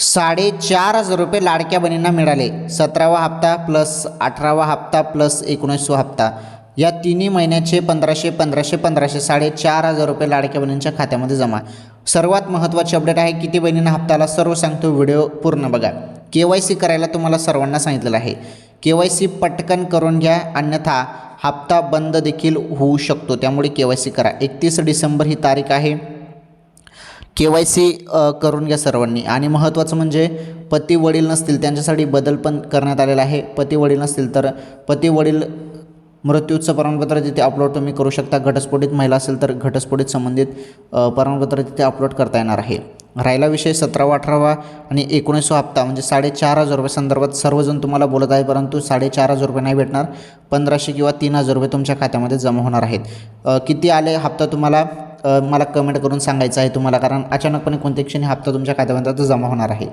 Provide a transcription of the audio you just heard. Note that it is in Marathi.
साडेचार हजार रुपये लाडक्या बहिणींना मिळाले. सतरावा हप्ता प्लस अठरावा हप्ता प्लस एकोणीसवा हप्ता. या तिन्ही महिन्याचे पंधराशे पंधराशे पंधराशे साडेचार हजार रुपये लाडक्या बहिणींच्या खात्यामध्ये जमा. सर्वात महत्त्वाची अपडेट आहे किती बहिणींना हप्ताला सर्व सांगतो व्हिडिओ पूर्ण बघा. के वाय सी करायला तुम्हाला सर्वांना सांगितलेलं आहे. के वाय सी पटकन करून घ्या अन्यथा हप्ता बंद देखील होऊ शकतो. त्यामुळे के वाय सी करा. एकतीस डिसेंबर ही तारीख आहे. के वाय सी करून घ्या सर्वांनी. आणि महत्त्वाचं म्हणजे पती वडील नसतील त्यांच्यासाठी बदल पण करण्यात आलेला आहे. पती वडील नसतील तर पती वडील मृत्यूचं प्रमाणपत्र तिथे अपलोड तुम्ही करू शकता. घटस्फोटित महिला असेल तर घटस्फोटित संबंधित प्रमाणपत्र तिथे अपलोड करता येणार आहे. राहिला विषय सतरावा अठरावा आणि एकोणीसवा हप्ता म्हणजे साडेचार हजार रुपये संदर्भात सर्वजण तुम्हाला बोलत आहे परंतु साडेचार हजार रुपये नाही भेटणार. पंधराशे किंवा तीन हजार रुपये तुमच्या खात्यामध्ये जमा होणार आहेत. किती आले हप्ता तुम्हाला? मला कमेंट करून सांगायचं आहे तुम्हाला कारण अचानकपणे कोणत्या क्षणी हप्ता तुमच्या खात्यापर्यंत जमा होणार आहे.